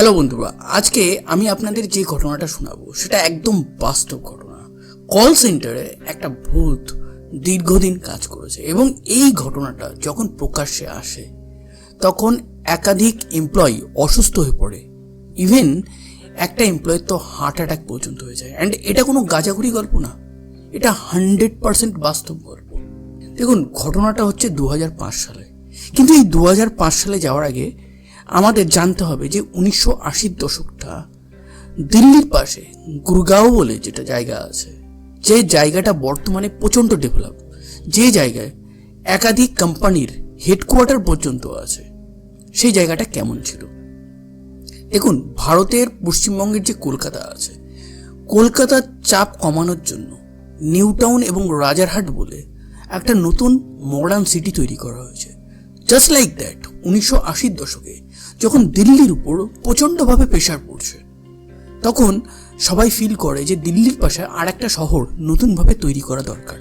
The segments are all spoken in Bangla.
হ্যালো বন্ধুরা, আজকে আমি আপনাদের যে ঘটনাটা শোনাবো, সেটা একদম বাস্তব ঘটনা। কল সেন্টারে একটা ভূত দীর্ঘদিন কাজ করেছে এবং এই ঘটনাটা যখন প্রকাশ্যে আসে, তখন একাধিক এমপ্লয়ি অসুস্থ হয়ে পড়ে। ইভেন একটা এমপ্লয়ের তো হার্ট অ্যাটাক পর্যন্ত হয়ে যায়। অ্যান্ড এটা কোনো গাজাগুড়ি গল্প না, এটা হান্ড্রেড পার্সেন্ট বাস্তব গল্প। দেখুন, ঘটনাটা হচ্ছে দু হাজার পাঁচ সালে। কিন্তু এই দু হাজার পাঁচ সালে যাওয়ার আগে আমাদের জানতে হবে যে উনিশশো আশির দশকটা দিল্লির পাশে গুরগাঁও বলে যেটা জায়গা আছে, যে জায়গাটা বর্তমানে প্রচণ্ড ডেভেলপ যে জায়গায় একাধিক কোম্পানির হেডকোয়ার্টার পর্যন্ত আছে, সেই জায়গাটা কেমন ছিল? দেখুন, ভারতের পশ্চিমবঙ্গের যে কলকাতা আছে, কলকাতার চাপ কমানোর জন্য নিউ টাউন এবং রাজারহাট বলে একটা নতুন মডার্ন সিটি তৈরি করা হয়েছে। জাস্ট লাইক দ্যাট উনিশশো আশির দশকে যখন দিল্লির উপর প্রচণ্ডভাবে প্রেশার পড়ছে, তখন সবাই ফিল করে যে দিল্লির পাশে আর একটা শহর নতুনভাবে তৈরি করা দরকার।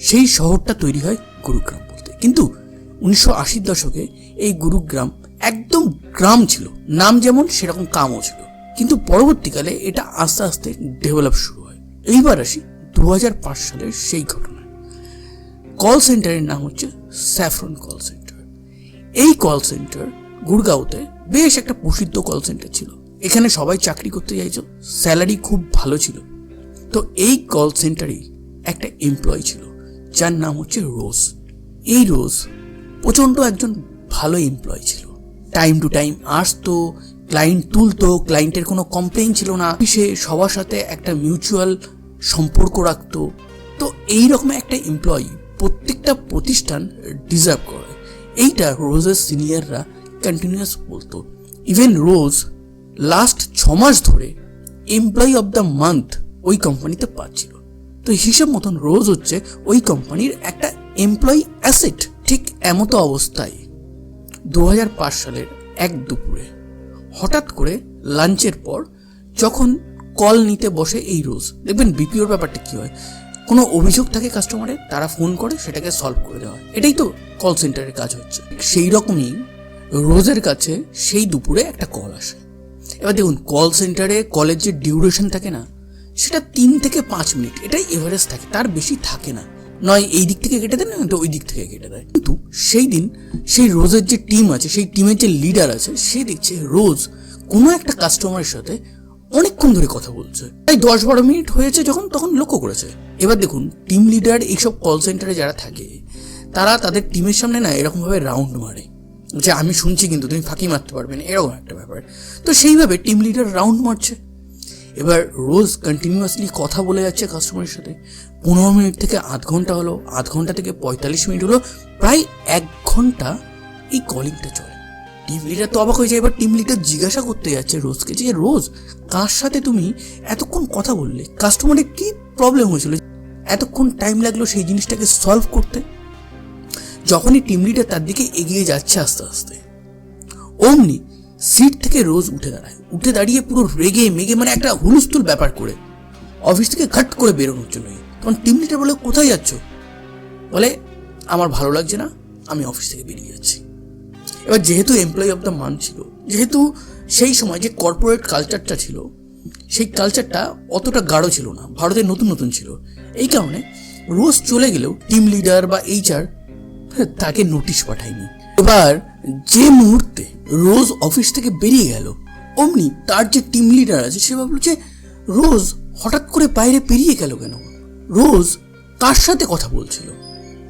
সেই শহরটা তৈরি হয় গুরুগ্রাম বলতে। কিন্তু উনিশশো আশির দশকে এই গুরুগ্রাম একদম গ্রাম ছিল, নাম যেমন সেরকম কামও ছিল। কিন্তু পরবর্তীকালে এটা আস্তে আস্তে ডেভেলপ শুরু হয়। এইবার আসি দু হাজার পাঁচ সালের সেই ঘটনায়। কল সেন্টারের নাম হচ্ছে স্যাফরন কল সেন্টার এই কল সেন্টার গুড়গাঁওতে বেশ একটা প্রসিদ্ধ কল সেন্টার ছিল। এখানে সবাই চাকরি করতে চাইছো স্যালারি খুব ভালো ছিল। তো এই কল সেন্টারেই একটা এমপ্লয় ছিল, যার নাম হচ্ছে রোজ। এই রোজ প্রচণ্ড একজন ভালো এমপ্লয় ছিল। টাইম টু টাইম আসতো ক্লায়েন্ট তুলতো ক্লায়েন্টের কোনো কমপ্লেইন ছিল না। সে সবার সাথে একটা মিউচুয়াল সম্পর্ক রাখতো। তো এই রকম একটা এমপ্লয়ি প্রত্যেকটা প্রতিষ্ঠান ডিজার্ভ করে। এইটা রোজের সিনিয়ররা কন্টিনিউয়াস বলতো। ইভেন রোজ লাস্ট ছ মাস ধরে এমপ্লয়ি অফ দ্য মান্থ ওই কোম্পানিতে পাচ্ছিল। তো হিসেব মতন রোজ হচ্ছে ওই কোম্পানির একটা এমপ্লয়ি অ্যাসেট ঠিক এমতো অবস্থায়। দু হাজার পাঁচ সালের এক দুপুরে, হঠাৎ করে লাঞ্চের পর যখন কল নিতে বসে এই রোজ দেখবেন বিপিওর ব্যাপারটা কী হয়? কোনো অভিযোগ থাকে কাস্টমারের তারা ফোন করে, সেটাকে সলভ করে দেওয়া এটাই তো কল সেন্টারের কাজ হচ্ছে। সেই রকমই রোজের কাছে সেই দুপুরে একটা কল আসে। এবার দেখুন কল সেন্টারে কলের যে ডিউরেশন থাকে না, সেটা তিন থেকে পাঁচ মিনিট। এটাই এভারেজ থাকে, তার বেশি থাকে না। নয়, এই দিক থেকে কেটে দেয় না তো ওই দিক থেকে কেটে দেয়। কিন্তু সেই দিন সেই রোজের যে টিম আছে, সেই টিমের যে লিডার আছে, সে দেখছে রোজ কোনো একটা কাস্টমারের সাথে অনেকক্ষণ ধরে কথা বলছে। তাই দশ বারো মিনিট হয়েছে যখন, তখন লক্ষ্য করেছে। এবার দেখুন টিম লিডার এইসব কল সেন্টারে যারা থাকে, তারা তাদের টিমের সামনে না এরকমভাবে রাউন্ড মারে। যে আমি শুনছি কিন্তু তুমি ফাঁকি মারতে পারবে না, এরকম একটা ব্যাপার। তো সেইভাবে টিম লিডার রাউন্ড মারছে। এবার রোজ কন্টিনিউয়াসলি কথা বলে যাচ্ছে কাস্টমারের সাথে। পনেরো মিনিট থেকে আধ ঘণ্টা হলো, আধ ঘণ্টা থেকে পঁয়তাল্লিশ মিনিট হলো, প্রায় এক ঘণ্টা এই কলিংটা চলে। টিম লিডার তো অবাক হয়ে যায়, এবার টিম লিডার জিজ্ঞাসা করতে যাচ্ছে রোজকে যে রোজ কার সাথে তুমি এতক্ষণ কথা বললে? কাস্টমারের কি প্রবলেম হয়েছিল? এতক্ষণ টাইম লাগল সেই জিনিসটাকে সলভ করতে? যখনই টিম লিডার তার দিকে এগিয়ে যাচ্ছে আস্তে আস্তে, অমনি সিট থেকে রোজ উঠে দাঁড়ায়। উঠে দাঁড়িয়ে পুরো রেগে মেগে মানে একটা হুলস্থুল ব্যাপার করে। অফিস থেকে ঘাট করে বেরোনোর জন্য। তখন টিম লিডার বলে, কোথায় যাচ্ছ? বলে, আমার ভালো লাগছে না, আমি অফিস থেকে বেরিয়ে যাচ্ছি। এবার যেহেতু এমপ্লয়ি অফ দ্য মান্থ ছিল, যেহেতু সেই সময় যে কর্পোরেট কালচারটা ছিল, সেই কালচারটা অতটা গাঢ় ছিল না ভারতের নতুন নতুন ছিল। এই কারণে রোজ চলে গেলেও টিম লিডার বা এইচআর তাকে নোটিশ পাঠায়নি। এবার যে মুহূর্তে রোজ অফিস থেকে বেরিয়ে গেল, অমনি তার যে টিম লিডার আছে, সে ভাবলো যে রোজ হঠাৎ করে বাইরে বেরিয়ে গেল কেন? রোজ কার সাথে কথা বলছিল?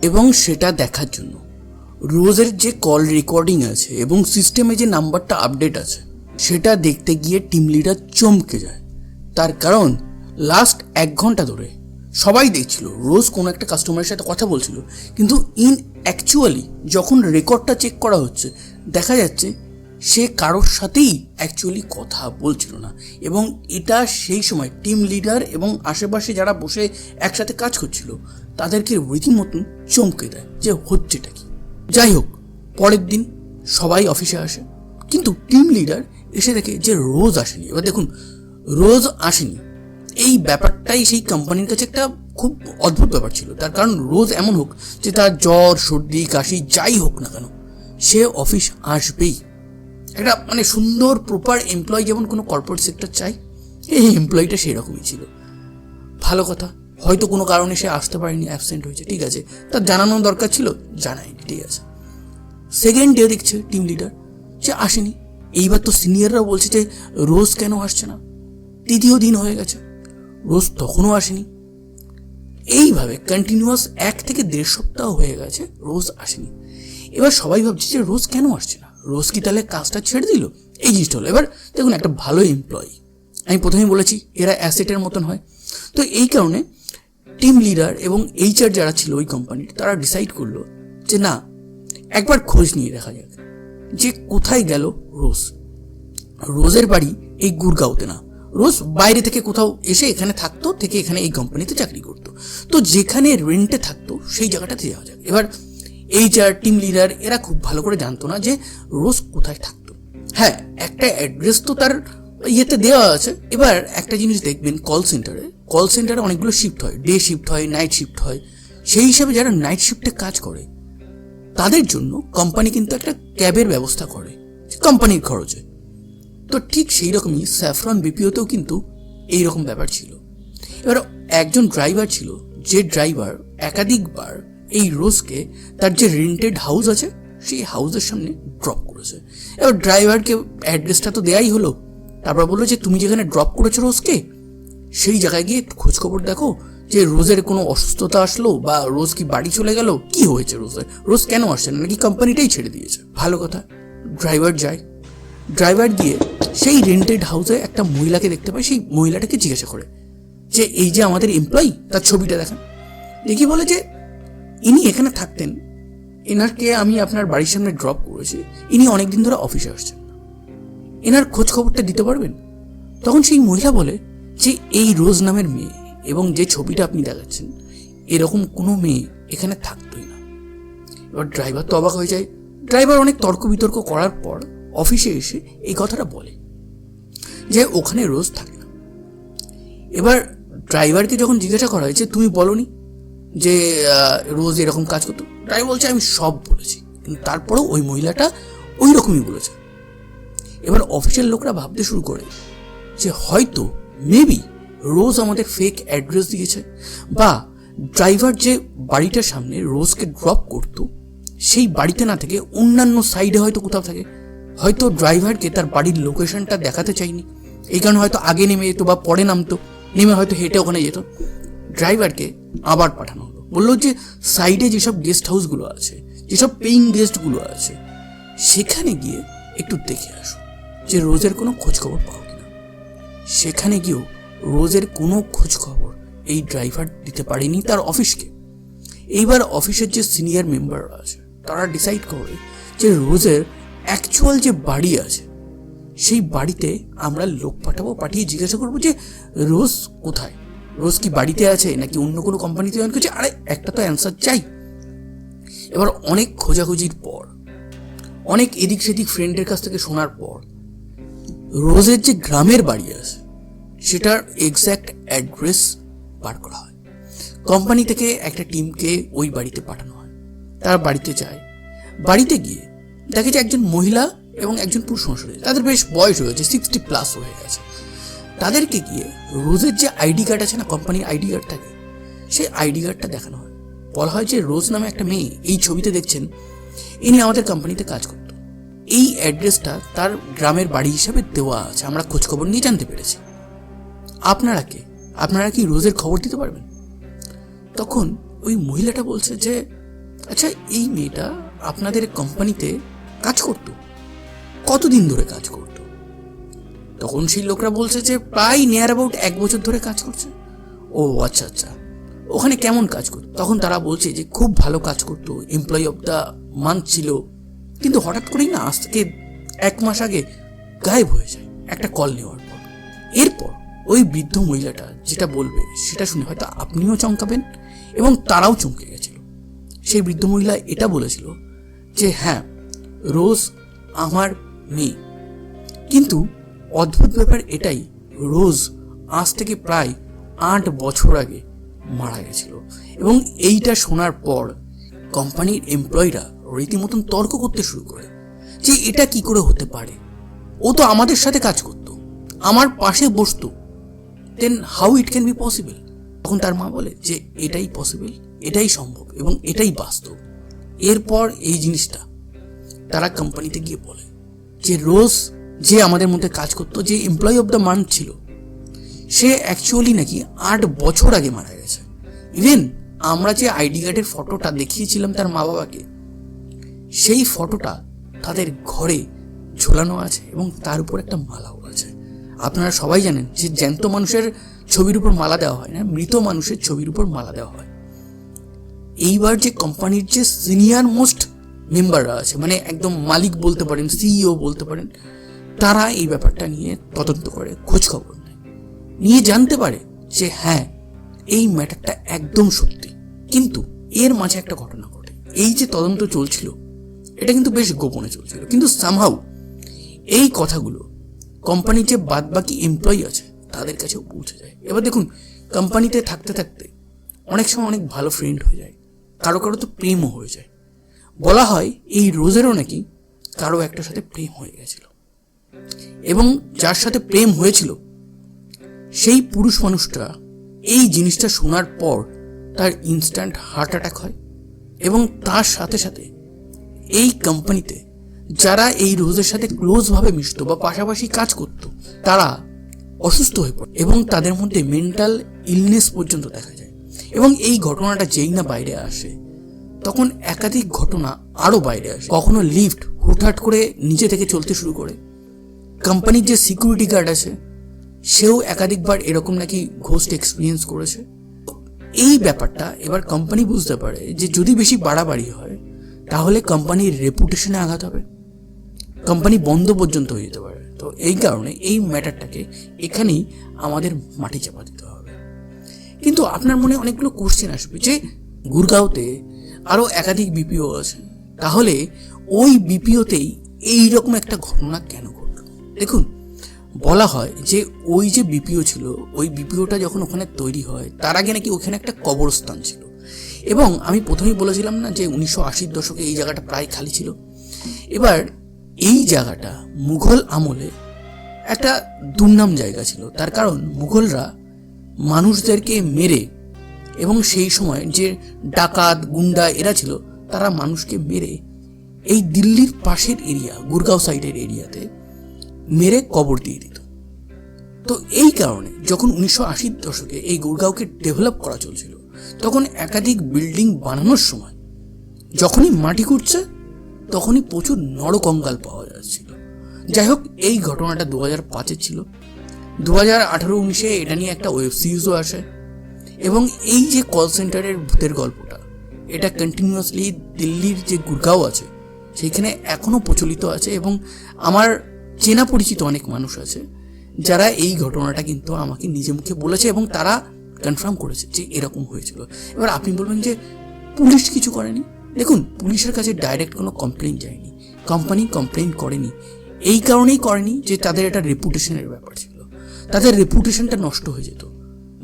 এবং সেটা দেখার জন্য রোজের যে কল রেকর্ডিং আছে এবং সিস্টেমে যে নাম্বারটা আপডেট আছে, সেটা দেখতে গিয়ে টিম লিডার চমকে যায়। তার কারণ লাস্ট এক ঘণ্টা ধরে সবাই দেখছিল, রোজ কোনো একটা কাস্টমারের সাথে কথা বলছিল, কিন্তু ইন অ্যাকচুয়ালি যখন রেকর্ডটা চেক করা হচ্ছে, দেখা যাচ্ছে সে কারোর সাথেই অ্যাকচুয়ালি কথা বলছিল না। এবং এটা সেই সময় টিম লিডার এবং আশেপাশে যারা বসে একসাথে কাজ করছিল, তাদেরকে রীতিমতন চমকে দেয় যে হচ্ছেটা কি। যাই হোক, পরের দিন সবাই অফিসে আসে, কিন্তু টিম লিডার এসে দেখে যে রোজ আসেনি। এবার দেখুন, রোজ আসেনি। এই ব্যাপারটাই সেই কোম্পানির কাছে একটা খুব অদ্ভুত ব্যাপার ছিল। তার কারণ রোজ এমন হোক যে তার জ্বর, সর্দি, কাশি যাই হোক না কেন, সে অফিস আসবেই। একটা মানে সুন্দর প্রপার এমপ্লয় যেমন কোনো কর্পোরেট সেক্টর চাই, এই এমপ্লয়িটা সেই রকমই ছিল। ভালো কথা, হয়তো কোনো কারণে সে আসতে পারেনি অ্যাবসেন্ট হয়েছে, ঠিক আছে। তার জানানো দরকার ছিল, জানায়নি, ঠিক আছে। সেকেন্ড ডে দেখছে টিম লিডার যে আসেনি। এইবার তো সিনিয়ররা বলছে যে, রোজ কেন আসছে না? তৃতীয় দিন হয়ে গেছে। রোজ তখনও আসেনি। এইভাবে কন্টিনিউয়াস এক থেকে দেড় সপ্তাহ হয়ে গেছে, রোজ আসেনি। এবার সবাই ভাবছে যে রোজ কেন আসছে না? রোজ কি তাহলে কাজটা ছেড়ে দিল? এই জিনিসটা হলো। এবার দেখুন, একটা ভালো এমপ্লয়ি আমি প্রথমেই বলেছি, এরা অ্যাসেটের মতন হয়। তো এই কারণে টিম লিডার এবং এইচআর যারা ছিল ওই কোম্পানির তারা ডিসাইড করল যে না, একবার খোঁজ নিয়ে দেখা যাক যে কোথায় গেল রোজ। রোজের বাড়ি এই গুরগাঁওতে না। রোজ বাইরে থেকে কোথাও এসে এখানে থাকতো, থেকে এখানে এই কোম্পানিতে চাকরি করতো। তো যেখানে রেন্টে থাকতো, সেই জায়গাটাতে যাওয়া যাক এবার এইচআর টিম লিডার এরা খুব ভালো করে জানতো না যে রোজ কোথায় থাকতো। হ্যাঁ একটা অ্যাড্রেস তো তার ইয়েতে দেওয়া আছে। এবার একটা জিনিস দেখবেন কল সেন্টারে কল সেন্টারে অনেকগুলো শিফট হয়। ডে শিফট হয় নাইট শিফট হয়। সেই হিসাবে যারা নাইট শিফটে কাজ করে, তাদের জন্য কোম্পানি কিন্তু একটা ক্যাবের ব্যবস্থা করে কোম্পানির খরচে। তো ঠিক সেই রকমই স্যাফরন বিপিওতেও কিন্তু এই রকম ব্যাপার ছিল। এবার একজন ড্রাইভার ছিল, যে ড্রাইভার একাধিকবার এই রোজকে তার যে রেন্টেড হাউস আছে, সেই হাউসের সামনে ড্রপ করেছে। এবার ড্রাইভারকে অ্যাড্রেসটা তো দেয়াই হলো। তারপর বলল যে, তুমি যেখানে ড্রপ করেছ রোজকে, সেই জায়গায় গিয়ে খোঁজ খবর দেখো যে রোজের কোনো অসুস্থতা আসলো বা রোজ কি বাড়ি চলে গেল, কি হয়েছে রোজের রোজ কেন আসছে না? নাকি কোম্পানিটাই ছেড়ে দিয়েছে? ভালো কথা, ড্রাইভার যায়। ড্রাইভার গিয়ে সেই রেন্টেড হাউসে একটা মহিলাকে দেখতে পায় সেই মহিলাটাকে জিজ্ঞাসা করে যে, এই যে আমাদের এমপ্লয়ি তার ছবিটা দেখান। দেখি বলে যে, ইনি এখানে থাকতেন। এনারকে আমি আপনার বাড়ির সামনে ড্রপ করেছি। ইনি অনেকদিন ধরে অফিসে আসছেন এনার খোঁজ খবরটা দিতে পারবেন? তখন সেই মহিলা বলে যে, এই রোজ নামের মেয়ে এবং যে ছবিটা আপনি দেখাচ্ছেন, এরকম কোনো মেয়ে এখানে থাকতোই না। এবার ড্রাইভার তো অবাক হয়ে যায়। ড্রাইভার অনেক তর্ক বিতর্ক করার পর অফিসে এসে এই কথাটা বলে। যে ওখানে রোজ থাকে। না এবার ড্রাইভারকে যখন জিজ্ঞাসা করা হয়েছে, তুমি বলনি যে রোজ এরকম কাজ করতো? ড্রাইভার বলছে, আমি সব বলেছি। কিন্তু তারপরেও ওই মহিলাটা ওই রকমই বলেছে। এবার অফিসের লোকরা ভাবতে শুরু করে যে, হয়তো মেবি রোজ আমাদের ফেক অ্যাড্রেস দিয়েছে বা ড্রাইভার যে বাড়িটার সামনে রোজকে ড্রপ করতো, সেই বাড়িতে না থেকে অন্যান্য সাইডে হয়তো কোথাও থাকে। হয়তো ড্রাইভারকে তার বাড়ির লোকেশনটা দেখাতে চাইনি। এই কারণে হয়তো আগে নেমে যেত বা পরে নামতো। নেমে হয়তো হেঁটে ওখানে যেত। ড্রাইভারকে আবার পাঠানো হলো। বলল যে, সাইডে যেসব গেস্ট হাউসগুলো আছে, যেসব পেইং গেস্টগুলো আছে, সেখানে গিয়ে একটু দেখে আসো যে রোজের কোনো খোঁজখবর পাও কিনা। সেখানে গিয়েও রোজের কোনো খোঁজখবর এই ড্রাইভার দিতে পারেনি তার অফিসকে। এইবার অফিসের যে সিনিয়র মেম্বাররা আছে, তারা ডিসাইড করে যে রোজের অ্যাকচুয়াল যে বাড়ি আছে, সেই বাড়িতে আমরা লোক পাঠাবো, পাঠিয়ে জিজ্ঞাসা করব যে, রোজ কোথায়? রোজ কি বাড়িতে আছে? নাকি অন্য কোনো কোম্পানিতে জয়েন করছে? আরে, একটা তো অ্যান্সার চাই। এবার অনেক খোঁজাখুঁজির পর, অনেক এদিক সেদিক ফ্রেন্ডের কাছ থেকে শোনার পর, রোজের যে গ্রামের বাড়ি আছে, সেটার এক্স্যাক্ট অ্যাড্রেস বার করা হয়। কোম্পানি থেকে একটা টিমকে ওই বাড়িতে পাঠানো হয়। তারা বাড়িতে যায়। বাড়িতে গিয়ে দেখে যে একজন মহিলা এবং একজন পুরুষ রয়েছে তাদের বেশ বয়স হয়েছে সিক্সটি প্লাস হয়ে গেছে। তাদেরকে গিয়ে রোজের যে আইডি কার্ড আছে না কোম্পানির আইডি কার্ড থাকে, সেই আইডি কার্ডটা দেখানো হয়। বলা হয় যে রোজ নামে একটা মেয়ে এই ছবিতে দেখছেন, ইনি আমাদের কোম্পানিতে কাজ করত। এই অ্যাড্রেসটা তার গ্রামের বাড়ি হিসাবে দেওয়া আছে, আমরা খোঁজখবর নিয়ে জানতে পেরেছি। আপনারা কে? আপনারা কি রোজের খবর দিতে পারবেন? তখন ওই মহিলাটা বলছে যে আচ্ছা এই মেয়েটা আপনাদের কোম্পানিতে কাজ করতো। কতদিন ধরে কাজ করতো? তখন সেই লোকরা বলছে যে, প্রায় নিয়ার অ্যাবাউট এক বছর ধরে কাজ করছে। ও আচ্ছা আচ্ছা। ওখানে কেমন কাজ করতো? তখন তারা বলছে যে, খুব ভালো কাজ করতো। এমপ্লয়ি অফ দ্য মান্থ ছিল। কিন্তু হঠাৎ করেই না, আজ থেকে এক মাস আগে গায়েব হয়ে যায় একটা কল নেওয়ার পর। এরপর ওই বৃদ্ধ মহিলাটা যেটা বলবে, সেটা শুনে হয়তো আপনিও চমকাবেন এবং তারাও চমকে গেছিল। সেই বৃদ্ধ মহিলা এটা বলেছিল যে হ্যাঁ রোজ আমার মেয়ে কিন্তু অদ্ভুত ব্যাপার এটাই, রোজ আজ থেকে প্রায় আট বছর আগে মারা গেছিল। এবং এইটা শোনার পর কোম্পানির এমপ্লয়িরা রীতিমতন তর্ক করতে শুরু করে যে এটা কি করে হতে পারে। ও তো আমাদের সাথে কাজ করতো, আমার পাশে বসতো। Then how it can be possible তখন তার মা বলে যে এটাই পসিবল এটাই সম্ভব এবং এটাই বাস্তব। এরপর এই জিনিসটা তারা কোম্পানিতে গিয়ে বলে যে রোজ যে আমাদের মধ্যে কাজ করতো, যে এমপ্লয়ি অফ দ্য মান্থ ছিল, সে অ্যাকচুয়ালি নাকি আট বছর আগে মারা গেছে। ইভেন আমরা যে আইডি কার্ডের ফটোটা দেখিয়েছিলাম তার মা বাবাকে সেই ফটোটা তাদের ঘরে ঝোলানো আছে এবং তার উপর একটা মালাও আছে। আপনারা সবাই জানেন যে জ্যান্ত মানুষের ছবির উপর মালা দেওয়া হয় না, মৃত মানুষের ছবির উপর মালা দেওয়া হয়। এইবার যে কোম্পানির যে সিনিয়র মোস্ট মেম্বাররা আছে মানে একদম মালিক বলতে পারেন সিইও বলতে পারেন, তারা এই ব্যাপারটা নিয়ে তদন্ত করে খোঁজ খবর নেয়। নিয়ে জানতে পারে যে হ্যাঁ এই ম্যাটারটা একদম সত্যি। কিন্তু এর মাঝে একটা ঘটনা ঘটে। এই যে তদন্ত চলছিল, এটা কিন্তু বেশ গোপনে চলছিল। কিন্তু সামহাউ এই কথাগুলো কোম্পানির যে বাদ বাকি এমপ্লয়ি আছে, তাদের কাছেও পৌঁছে যায়। এবার দেখুন কোম্পানিতে থাকতে থাকতে অনেক সময় অনেক ভালো ফ্রেন্ড হয়ে যায়। কারও কারও তো প্রেমও হয়ে যায়। বলা হয় এই রোজেরও নাকি কারও একটার সাথে প্রেম হয়ে গেছিল। এবং যার সাথে প্রেম হয়েছিল, সেই পুরুষ মানুষটা এই জিনিসটা শোনার পর তার ইনস্ট্যান্ট হার্ট অ্যাটাক হয় এবং তার সাথে সাথে এই কোম্পানিতে যারা এই রোজের সাথে ক্লোজভাবে মিশতো বা পাশাপাশি কাজ করত, তারা অসুস্থ হয়ে পড়ে এবং তাদের মধ্যে মেন্টাল ইলনেস পর্যন্ত দেখা যায়। এবং এই ঘটনাটা যেই না বাইরে আসে তখন একাধিক ঘটনা আরও বাইরে আসে। কখনো লিফট হুটহাট করে নিচে থেকে চলতে শুরু করে। কোম্পানির যে সিকিউরিটি গার্ড আছে, সেও একাধিকবার এরকম নাকি ঘোস্ট এক্সপিরিয়েন্স করেছে। এই ব্যাপারটা এবার কোম্পানি বুঝতে পারে যে যদি বেশি বাড়াবাড়ি হয়, তাহলে কোম্পানির রেপুটেশনে আঘাত হবে। কোম্পানি বন্ধ পর্যন্ত হয়ে যেতে পারে। তো এই কারণে এই ম্যাটারটাকে এখানেই আমাদের মাটি চাপা দিতে হবে। কিন্তু আপনার মনে অনেকগুলো কোশ্চেন আসবে যে, গুরগাঁওতে আরও একাধিক বিপিও আছে। তাহলে ওই বিপিওতেই এই রকম একটা ঘটনা কেন ঘটল? দেখুন, বলা হয় যে ওই যে বিপিও ছিল, ওই বিপিওটা যখন ওখানে তৈরি হয়, তার আগে নাকি ওখানে একটা কবরস্থান ছিল। এবং আমি প্রথমেই বলেছিলাম না যে উনিশশো আশির দশকে এই জায়গাটা প্রায় খালি ছিল। এবার এই জায়গাটা মুঘল আমলে একটা দুর্নাম জায়গা ছিল। তার কারণ মুঘলরা মানুষদেরকে মেরে এবং সেই সময় যে ডাকাত, গুন্ডা এরা ছিল, তারা মানুষকে মেরে এই দিল্লির পাশের এরিয়া, গুরগাঁও সাইডের এরিয়াতে মেরে কবর দিয়ে দিত। তো এই কারণে যখন উনিশশো আশির দশকে এই গুরগাঁওকে ডেভেলপ করা চলছিল, তখন একাধিক বিল্ডিং বানানোর সময় যখনই মাটি কুটছে তখনই প্রচুর নরকঙ্কাল পাওয়া যাচ্ছিল। যাই হোক, এই ঘটনাটা দু হাজার পাঁচের ছিল। দু হাজার আঠারো উনিশে এটা নিয়ে একটা ওয়েব সিরিজও আসে। এবং এই যে কল সেন্টারের ভূতের গল্পটা, এটা কন্টিনিউয়াসলি দিল্লির যে গুরগাঁও আছে সেইখানে এখনও প্রচলিত আছে এবং আমার চেনা পরিচিত অনেক মানুষ আছে, যারা এই ঘটনাটা কিন্তু আমাকে নিজে মুখে বলেছে এবং তারা কনফার্ম করেছে যে এরকম হয়েছিল। এবার আপনি বলবেন যে পুলিশ কিছু করেনি? দেখুন, পুলিশের কাছে ডাইরেক্ট কোনো কমপ্লেন যায়নি কোম্পানি কমপ্লেন করেনি। এই কারণেই করেনি যে তাদের একটা রেপুটেশনের ব্যাপার ছিল। তাদের রেপুটেশনটা নষ্ট হয়ে যেত।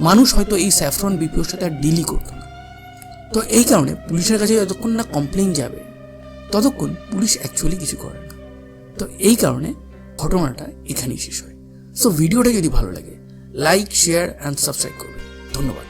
মানুষ হয়তো এই স্যাফরন বিপিওর সাথে আর ডিলই করতো না। তো এই কারণে পুলিশের কাছে যতক্ষণ না কমপ্লেন যাবে, ততক্ষণ পুলিশ অ্যাকচুয়ালি কিছু করে না। তো এই কারণে ঘটনাটা এখানেই শেষ হয়। সো ভিডিওটা যদি ভালো লাগে লাইক শেয়ার অ্যান্ড সাবস্ক্রাইব করবে ধন্যবাদ।